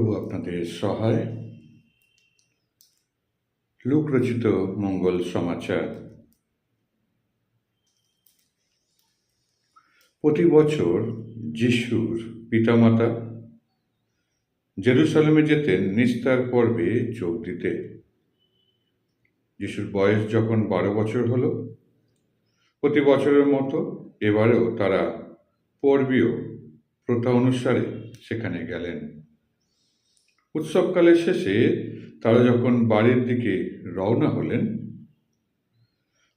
পাঠের সহায়। লোকরচিত মঙ্গল সমাচার। প্রতি বছর যিশুর পিতামাতা জেরুসালেমে যেতেন নিস্তার পর্বে যোগ দিতে। যিশুর বয়স যখন বারো বছর হলো, প্রতি বছরের মতো এবারেও তারা পর্বীয় প্রথা অনুসারে সেখানে গেলেন। উৎসবকালের শেষে তারা যখন বাড়ির দিকে রওনা হলেন,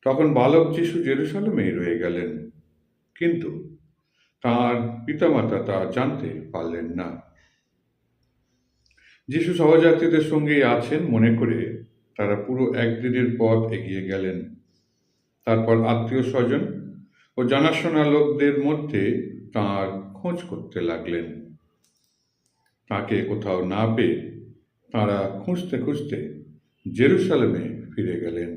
তখন বালক যিশু জেরুসালেমেই রয়ে গেলেন। কিন্তু তার পিতামাতা তা জানতে পারলেন না। যিশু সহযাত্রীদের সঙ্গেই আছেন মনে করে তারা পুরো একদিনের পথ এগিয়ে গেলেন। তারপর আত্মীয় স্বজন ও জানাশোনা লোকদের মধ্যে তার খোঁজ করতে লাগলেন। তাকে কোথাও না পেয়ে তাঁরা খুঁজতে খুঁজতে জেরুসালেমে ফিরে গেলেন।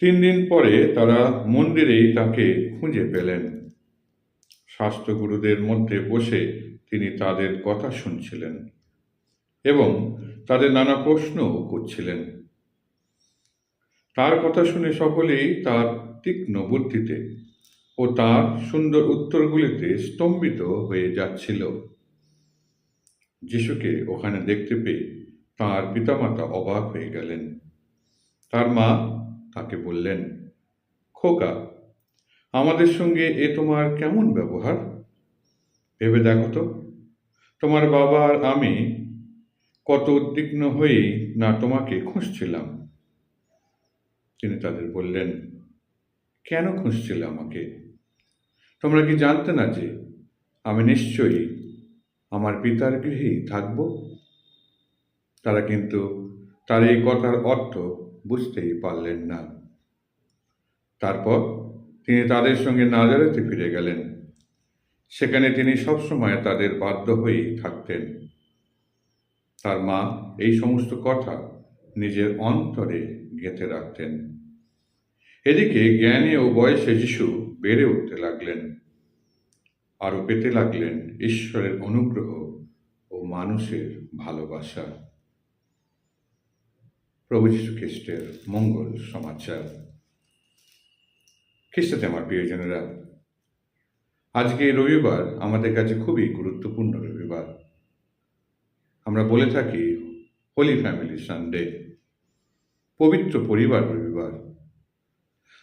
তিন দিন পরে তারা মন্দিরেই তাকে খুঁজে পেলেন। শাস্ত্রগুরুদের মধ্যে বসে তিনি তাদের কথা শুনছিলেন এবং তাদের নানা প্রশ্নও করছিলেন। তার কথা শুনে সকলেই তার তীক্ষ্ণ বুদ্ধিতে ও তার সুন্দর উত্তরগুলিতে স্তম্ভিত হয়ে যাচ্ছিল। যিশুকে ওখানে দেখতে পেয়ে তার পিতামাতা অবাক হয়ে গেলেন। তার মা তাকে বললেন, খোকা, আমাদের সঙ্গে এ তোমার কেমন ব্যবহার? ভেবে দেখো তো। তোমার বাবা আর আমি কত উদ্বিগ্ন হয়ে না তোমাকে খুঁজছিলাম। তিনি তাদের বললেন, কেন খুঁজছিলে আমাকে? তোমরা কি জানতে না যে আমি নিশ্চয়ই আমার পিতার গৃহেই থাকব? তারা কিন্তু তার এই কথার অর্থ বুঝতেই পারলেন না। তারপর তিনি তাদের সঙ্গে নাজারেতে ফিরে গেলেন। সেখানে তিনি সবসময় তাদের বাধ্য হয়েই থাকতেন। তার মা এই সমস্ত কথা নিজের অন্তরে গেঁথে রাখতেন। এদিকে জ্ঞানী ও বয়সে যিশু বেড়ে উঠতে লাগলেন আরও পেতে লাগলেন ঈশ্বরের অনুগ্রহ ও মানুষের ভালোবাসা। প্রভু যীশু খ্রিস্টের মঙ্গল সমাচার। খ্রিস্টাতে আমার প্রিয়জনেরা, আজকে রবিবার আমাদের কাছে খুবই গুরুত্বপূর্ণ রবিবার। আমরা বলে থাকি হোলি ফ্যামিলি সানডে পবিত্র পরিবার রবিবার।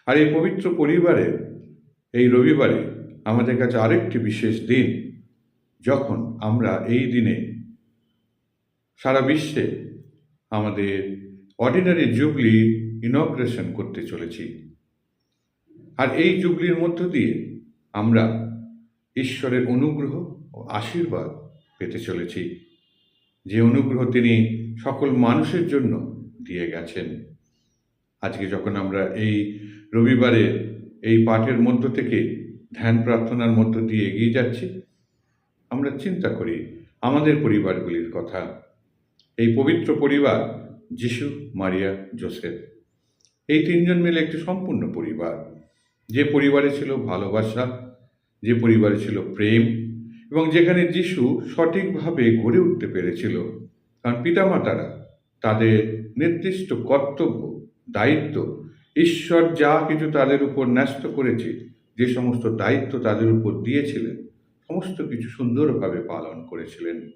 আর এই পবিত্র পরিবারের এই রবিবারে আমাদের কাছে আরেকটি বিশেষ দিন, যখন আমরা এই দিনে সারা বিশ্বে আমাদের অর্ডিনারি জুবলি ইনগ্রেশন করতে চলেছি। আর এই জুবলির মধ্য দিয়ে আমরা ঈশ্বরের অনুগ্রহ ও আশীর্বাদ পেতে চলেছি। যে অনুগ্রহ তিনি সকল মানুষের জন্য দিয়ে গেছেন। আজকে যখন আমরা এই রবিবারে এই পাঠের মধ্য থেকে, ধ্যান প্রার্থনার মধ্য দিয়ে এগিয়ে যাচ্ছি। আমরা চিন্তা করি, আমাদের পরিবারগুলির কথা। এই পবিত্র পরিবার যিশু, মারিয়া, জোসেফ। এই তিনজন মিলে একটি সম্পূর্ণ পরিবার। যে পরিবারে ছিল ভালোবাসা, যে পরিবারে ছিল প্রেম এবং যেখানে যিশু সঠিকভাবে গড়ে উঠতে পেরেছিল, কারণ পিতামাতারা তাদের নির্দিষ্ট কর্তব্য, দায়িত্ব ঈশ্বর যা কিছু তাদের উপর ন্যস্ত করেছে, যে সমস্ত দায়িত্ব তাদের উপর দিয়েছিলেন, সমস্ত কিছু সুন্দরভাবে পালন করেছিলেন।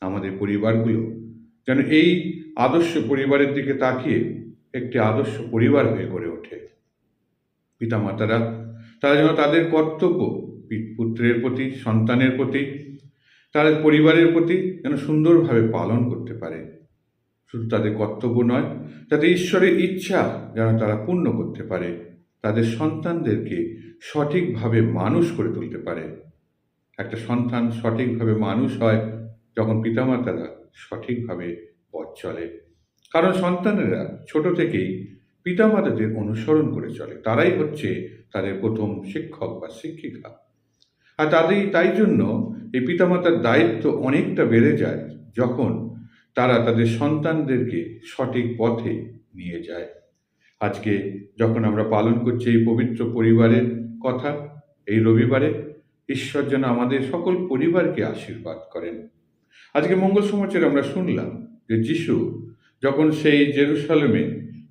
আমাদের পরিবারগুলো যেন এই আদর্শ পরিবারের দিকে তাকিয়ে একটি আদর্শ পরিবার হয়ে গড়ে ওঠে। পিতামাতারা, তারা যেন তাদের কর্তব্য, পুত্রের প্রতি, সন্তানের প্রতি, তাদের পরিবারের প্রতি যেন সুন্দরভাবে পালন করতে পারে। শুধু তাদের কর্তব্য নয় যাতে ঈশ্বরের ইচ্ছা যেন তারা পূর্ণ করতে পারে, তাদের সন্তানদেরকে সঠিকভাবে মানুষ করে তুলতে পারে। একটা সন্তান সঠিকভাবে মানুষ হয় যখন পিতামাতারা সঠিকভাবে পথ চলে। কারণ সন্তানেরা ছোট থেকেই পিতামাতাদের অনুসরণ করে চলে। তারাই হচ্ছে তাদের প্রথম শিক্ষক বা শিক্ষিকা। আর তাদের তাই জন্য এই পিতামাতার দায়িত্ব অনেকটা বেড়ে যায় যখন তারা তাদের সন্তানদেরকে সঠিক পথে নিয়ে যায়। আজকে যখন আমরা পালন করছি এই পবিত্র পরিবারের কথা, এই রবিবারে ঈশ্বর যেন আমাদের সকল পরিবারকে আশীর্বাদ করেন। আজকে মঙ্গল সমাচারে আমরা শুনলাম যে যিশু যখন সেই জেরুসালেমে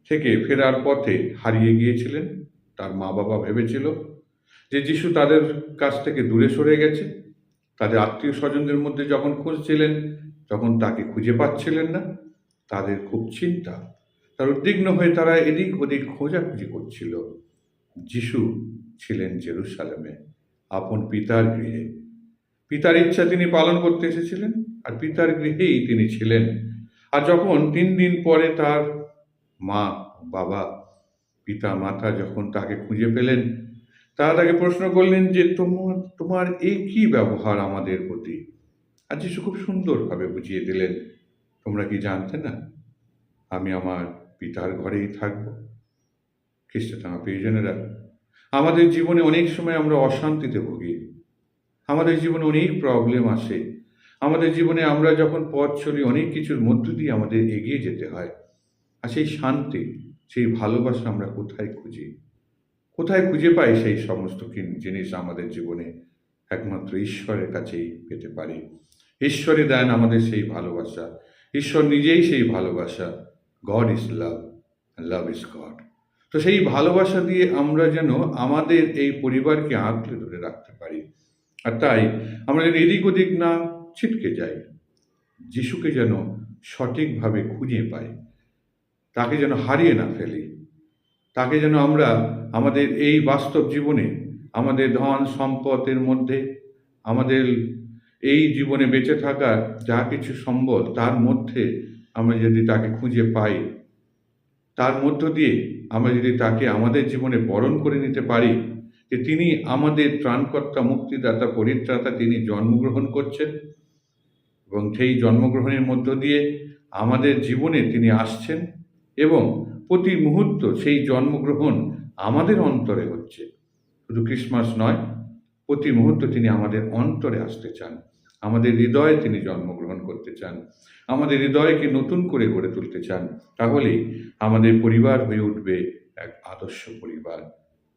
থেকে ফেরার পথে হারিয়ে গিয়েছিলেন, তার মা বাবা ভেবেছিল যে যিশু তাদের কাছ থেকে দূরে সরে গেছে। তাদের আত্মীয় স্বজনদের মধ্যে যখন খুঁজছিলেন তখন তাকে খুঁজে পাচ্ছিলেন না, তাদের খুব চিন্তা। তার উদ্বিগ্ন হয়ে তারা এদিক ওদিক খোঁজাখুঁজি করছিল। যিশু ছিলেন জেরুসালেমে, আপন পিতার গৃহে। পিতার ইচ্ছা তিনি পালন করতে এসেছিলেন, আর পিতার গৃহেই তিনি ছিলেন। আর যখন তিন দিন পরে তার মা, বাবা, পিতা, মাতা যখন তাকে খুঁজে পেলেন, তারা তাকে প্রশ্ন করলেন যে, তোমার তোমার এই কি ব্যবহার আমাদের প্রতি? আর যিশু খুব সুন্দরভাবে বুঝিয়ে দিলেন, তোমরা কি জানতে না, আমি আমার পিতার ঘরেই থাকব? খ্রিস্টান প্রিয়জনেরা, আমাদের জীবনে অনেক সময় আমরা অশান্তিতে ভুগি। আমাদের জীবনে অনেক প্রবলেম আসে। আমাদের জীবনে আমরা যখন পথ চলি, অনেক কিছুর মধ্য দিয়ে আমাদের এগিয়ে যেতে হয়। আর সেই শান্তি, সেই ভালোবাসা আমরা কোথায় খুঁজি? কোথায় খুঁজে পাই সেই সমস্ত জিনিস আমাদের জীবনে একমাত্র ঈশ্বরের কাছেই পেতে পারি। ঈশ্বরই দেন আমাদের সেই ভালোবাসা। ঈশ্বর নিজেই সেই ভালোবাসা। God is love love is God তো সেই ভালোবাসা দিয়ে আমরা যেন আমাদের এই পরিবারকে আঁকড়ে ধরে রাখতে পারি। আর তাই আমরা যেন এদিক ওদিক না ছিটকে যাই, যিশুকে যেন সঠিকভাবে খুঁজে পাই, তাকে যেন হারিয়ে না ফেলি, তাকে যেন আমরা আমাদের এই বাস্তব জীবনে, আমাদের ধন, সম্পদের মধ্যে, আমাদের এই জীবনে বেঁচে থাকার যা কিছু সম্বল, তার মধ্যে আমরা যদি তাকে খুঁজে পাই, তার মধ্য দিয়ে আমরা যদি তাকে আমাদের জীবনে বরণ করে নিতে পারি, যে তিনি আমাদের ত্রাণকর্তা, মুক্তিদাতা, পরিত্রাতা, তিনি জন্মগ্রহণ করছেন এবং সেই জন্মগ্রহণের মধ্য দিয়ে আমাদের জীবনে তিনি আসছেন এবং প্রতি মুহূর্ত সেই জন্মগ্রহণ আমাদের অন্তরে হচ্ছে। শুধু ক্রিসমাস নয়, প্রতি মুহূর্ত তিনি আমাদের অন্তরে আসতে চান। আমাদের হৃদয়ে তিনি জন্মগ্রহণ করতে চান, আমাদের হৃদয়কে নতুন করে গড়ে তুলতে চান, তাহলেই আমাদের পরিবার হয়ে উঠবে এক আদর্শ পরিবার।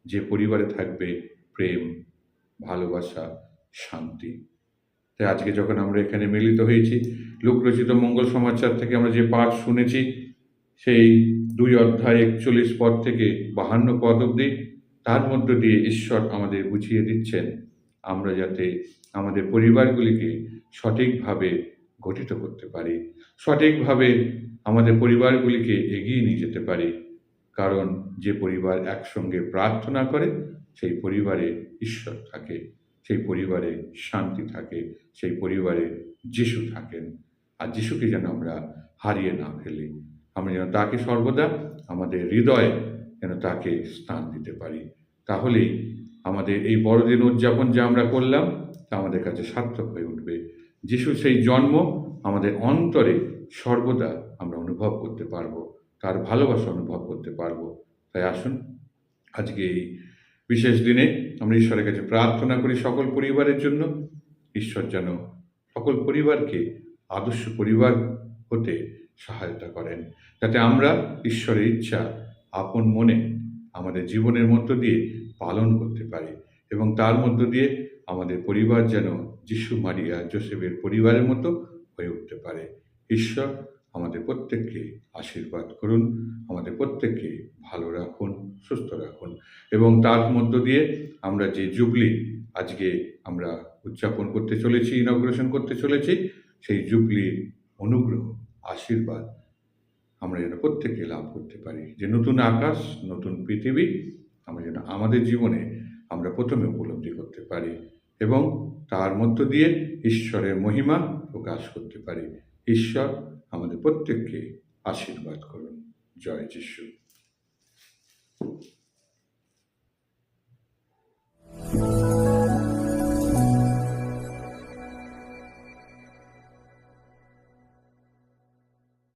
যে পরিবারে থাকবে প্রেম, ভালোবাসা, শান্তি। তাই আজকে যখন আমরা এখানে মিলিত হয়েছি, লোকরচিত মঙ্গল সমাচার থেকে আমরা যে পাঠ শুনেছি, সেই দুই অধ্যায় একচল্লিশ পদ থেকে বাহান্ন পদ অবধি, তার মধ্য দিয়ে ঈশ্বর আমাদের বুঝিয়ে দিচ্ছেন আমরা যাতে আমাদের পরিবারগুলিকে সঠিকভাবে গঠিত করতে পারি, সঠিকভাবে আমাদের পরিবারগুলিকে এগিয়ে নিয়ে যেতে পারি। কারণ যে পরিবার একসঙ্গে প্রার্থনা করে, সেই পরিবারে ঈশ্বর থাকে, সেই পরিবারে শান্তি থাকে, সেই পরিবারে যিশু থাকেন। আর যিশুকে যেন আমরা হারিয়ে না ফেলি। আমরা যেন তাকে সর্বদা আমাদের হৃদয়ে যেন তাকে স্থান দিতে পারি। তাহলেই আমাদের এই বড়দিন উদযাপন যে আমরা করলাম, তা আমাদের কাছে সার্থক হয়ে উঠবে। যিশুর সেই জন্ম আমাদের অন্তরে সর্বদা আমরা অনুভব করতে পারব, তার ভালোবাসা অনুভব করতে পারব। তাই আসুন, আজকে এই বিশেষ দিনে আমরা ঈশ্বরের কাছে প্রার্থনা করি সকল পরিবারের জন্য। ঈশ্বর যেন সকল পরিবারকে আদর্শ পরিবার হতে সহায়তা করেন, যাতে আমরা ঈশ্বরের ইচ্ছা আপন মনে আমাদের জীবনের মধ্য দিয়ে পালন করতে পারি এবং তার মধ্য দিয়ে আমাদের পরিবার যেন যিশু মারিয়া, জোসেফের পরিবারের মতো হয়ে উঠতে পারে। ঈশ্বর আমাদের প্রত্যেককে আশীর্বাদ করুন, আমাদের প্রত্যেককে ভালো রাখুন, সুস্থ রাখুন এবং তার মধ্য দিয়ে আমরা যে জুবলি আজকে আমরা উদযাপন করতে চলেছি ইনগ্রেশন করতে চলেছি, সেই জুবলির অনুগ্রহ, আশীর্বাদ আমরা যেন প্রত্যেকে লাভ করতে পারি। যে নতুন আকাশ, নতুন পৃথিবী, আমরা যেন আমাদের জীবনে আমরা প্রথমে উপলব্ধি করতে পারি এবং তার মধ্য দিয়ে ঈশ্বরের মহিমা প্রকাশ করতে পারি। ঈশ্বর আমাদের প্রত্যেককে আশীর্বাদ করুন। জয় যিশু। thank you